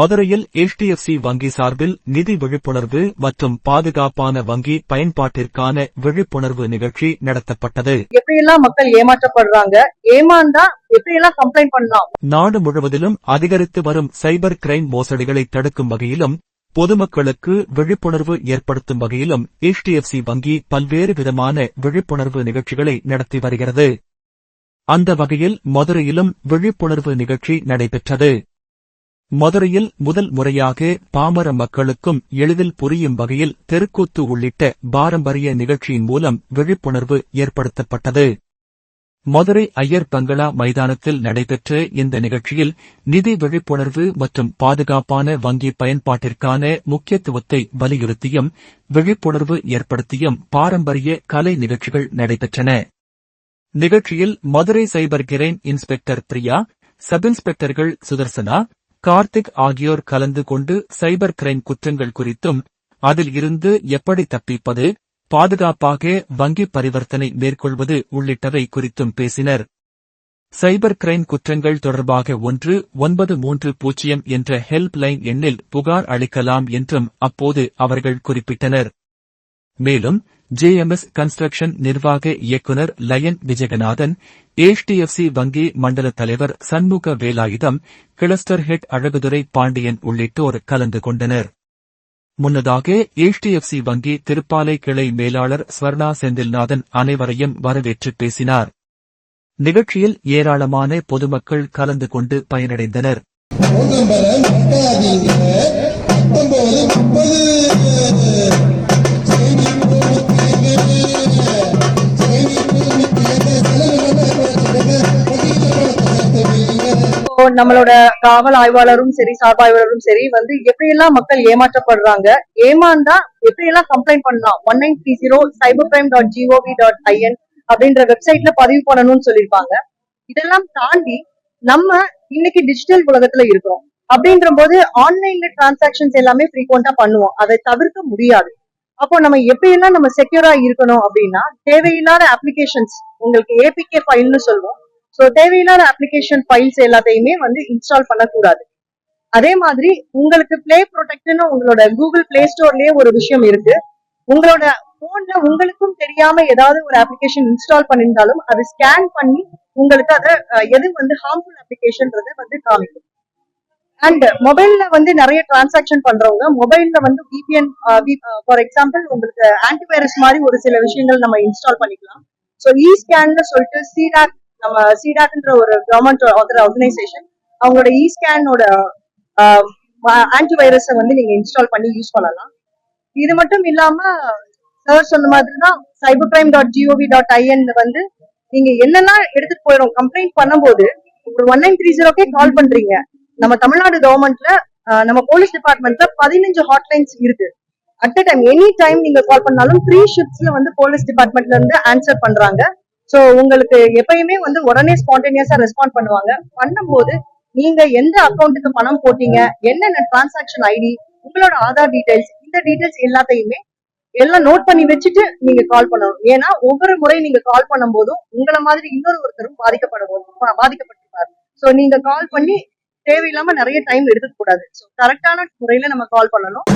மதுரையில் HDFC வங்கி சார்பில் நிதி விழிப்புணர்வு மற்றும் பாதுகாப்பான வங்கி பயன்பாட்டிற்கான விழிப்புணர்வு நிகழ்ச்சி நடத்தப்பட்டது. எப்படியெல்லாம் மக்கள் ஏமாற்றப்படுறாங்க? ஏமாந்தா எப்படியெல்லாம் கம்ப்ளைண்ட் பண்ணலாம்? நாடு முழுவதிலும் அதிகரித்து வரும் சைபர் கிரைம் மோசடிகளை தடுக்கும் வகையிலும் பொதுமக்களுக்கு விழிப்புணர்வு ஏற்படுத்தும் வகையிலும் HDFC வங்கி பல்வேறு விதமான விழிப்புணர்வு நிகழ்ச்சிகளை நடத்தி வருகிறது. அந்த வகையில் மதுரையிலும் விழிப்புணர்வு நிகழ்ச்சி நடைபெற்றது. மதுரையில் முதல் முறையாக பாமர மக்களுக்கும் எளிதில் புரியும் வகையில் தெருக்கூத்து உள்ளிட்ட பாரம்பரிய நிகழ்ச்சியின் மூலம் விழிப்புணர்வு ஏற்படுத்தப்பட்டது. மதுரை ஐயர் பங்களா மைதானத்தில் நடைபெற்ற இந்த நிகழ்ச்சியில் நிதி விழிப்புணர்வு மற்றும் பாதுகாப்பான வங்கி பயன்பாட்டிற்கான முக்கியத்துவத்தை வலியுறுத்தியும் விழிப்புணர்வு ஏற்படுத்தியும் பாரம்பரிய கலை நிகழ்ச்சிகள் நடைபெற்றன. நிகழ்ச்சியில் Madurai cyber crime inspector Priya sub இன்ஸ்பெக்டர்கள் Sudarshana Karthik ஆகியோர் கலந்து கொண்டு சைபர் கிரைம் குற்றங்கள் குறித்தும் அதில் இருந்து எப்படி தப்பிப்பது பாதுகாப்பாக வங்கி பரிவர்த்தனை மேற்கொள்வது உள்ளிட்டவை குறித்தும் பேசினர். சைபர் கிரைம் குற்றங்கள் தொடர்பாக ஒன்று ஒன்பது மூன்று பூஜ்ஜியம் என்ற ஹெல்ப் லைன் எண்ணில் புகார் அளிக்கலாம் என்றும் அப்போது அவர்கள் குறிப்பிட்டனர். மேலும் ஜேஎம்எஸ் கன்ஸ்ட்ரக்ஷன் நிர்வாக இயக்குனர் லயன் விஜயநாதன் HDFC வங்கி மண்டல தலைவர் சண்முக வேலாயுதம் கிளஸ்டர் ஹெட் அழகுதுரை பாண்டியன் உள்ளிட்டோர் கலந்து கொண்டனர். முன்னதாக HDFC வங்கி திருப்பாலை கிளை மேலாளர் ஸ்வர்ணா செந்தில்நாதன் அனைவரையும் வரவேற்று பேசினார். நிகழ்ச்சியில் ஏராளமான பொதுமக்கள் கலந்து கொண்டு பயனடைந்தனர். நம்மளோட காவல் ஆய்வாளரும் சரி சார்பு ஆய்வாளரும் சரி வந்து எப்படியெல்லாம் மக்கள் ஏமாற்றப்படுறாங்க? ஏமாந்தா எப்படியெல்லாம் கம்ப்ளைண்ட் பண்ணலாம்? One nine three zero cyber crime dot GOV dot IN அப்படின்ற வெப்சைட்ல பதிவு பண்ணணும்னு சொல்லியிருப்பாங்க. இதெல்லாம் தாண்டி நம்ம இன்னைக்கு டிஜிட்டல் உலகத்துல இருக்கிறோம். அப்படின்ற போது ஆன்லைன்ல டிரான்சாக்ஷன்ஸ் எல்லாமே ஃப்ரீக்வெண்டா பண்ணுவோம். அதை தவிர்க்க முடியாது. அப்போ நம்ம எப்படியெல்லாம் நம்ம செக்யூரா இருக்கணும் அப்படின்னா தேவையில்லாத அப்ளிகேஷன்ஸ் உங்களுக்கு ஏபிகே ஃபைல்னு சொல்லுவோம் ஸோ தேவையில்லாத அப்ளிகேஷன் ஃபைல்ஸ் எல்லாத்தையுமே வந்து இன்ஸ்டால் பண்ணக்கூடாது. அதே மாதிரி உங்களுக்கு பிளே ப்ரொடெக்ட்னு உங்களோட கூகுள் பிளே ஸ்டோர்லயே ஒரு விஷயம் இருக்கு. உங்களோட போன்ல உங்களுக்கும் தெரியாம ஏதாவது ஒரு அப்ளிகேஷன் இன்ஸ்டால் பண்ணியிருந்தாலும் அது ஸ்கேன் பண்ணி உங்களுக்கு அதை எது வந்து ஹார்ம்ஃபுல் அப்ளிகேஷன்ன்றதை வந்து காமிக்கும். அண்ட் மொபைல்ல வந்து நிறைய டிரான்சாக்ஷன் பண்றவங்க மொபைல்ல வந்து விபிஎன் ஃபார் எக்ஸாம்பிள் உங்களுக்கு ஆன்டிவைரஸ் மாதிரி ஒரு சில விஷயங்கள் நம்ம இன்ஸ்டால் பண்ணிக்கலாம். ஸோ இ ஸ்கேன்னு சொல்லிட்டு சீராக் நம்ம சிடாக்ன்ற ஒரு கவர்மெண்ட் ஆர்கனைசேஷன் அவங்களோட இ ஸ்கேனோட ஆன்டிவைரஸை வந்து நீங்க இன்ஸ்டால் பண்ணி யூஸ் பண்ணலாம். இது மட்டும் இல்லாம சார் சொன்ன மாதிரி தான் cyber crime dot GOV dot IN வந்து நீங்க என்னென்ன எடுத்துட்டு போயிடும் கம்ப்ளைண்ட் பண்ணும்போது ஒரு ஒன் நைன் த்ரீ ஜீரோக்கே கால் பண்றீங்க. நம்ம தமிழ்நாடு கவர்மெண்ட்ல நம்ம போலீஸ் டிபார்ட்மெண்ட்ல பதினஞ்சு ஹாட்லைன்ஸ் இருக்கு. At a time any time நீங்க கால் பண்ணாலும் த்ரீ ஷிப்ட்ஸ்ல வந்து போலீஸ் டிபார்ட்மெண்ட்ல இருந்து ஆன்சர் பண்றாங்க. சோ உங்களுக்கு எப்பயுமே வந்து உடனே ஸ்பான்டேனியஸா ரெஸ்பாண்ட் பண்ணுவாங்க. பண்ணும்போது நீங்க எந்த அக்கௌண்ட்டுக்கு பணம் போட்டீங்க என்னென்ன டிரான்சாக்ஷன் ஐடி உங்களோட ஆதார் டீடைல்ஸ் இந்த டீடைல்ஸ் எல்லாத்தையுமே எல்லாம் நோட் பண்ணி வச்சுட்டு நீங்க கால் பண்ணணும். ஏன்னா ஒவ்வொரு முறை நீங்க கால் பண்ணும் போதும் உங்களை மாதிரி இன்னொரு ஒருத்தரும் பாதிக்கப்படும் பாதிக்கப்பட்டிருப்பார். சோ நீங்க கால் பண்ணி தேவையில்லாம நிறைய டைம் எடுத்துக்க கூடாது ஸோ கரெக்டான முறையில நம்ம கால் பண்ணணும்.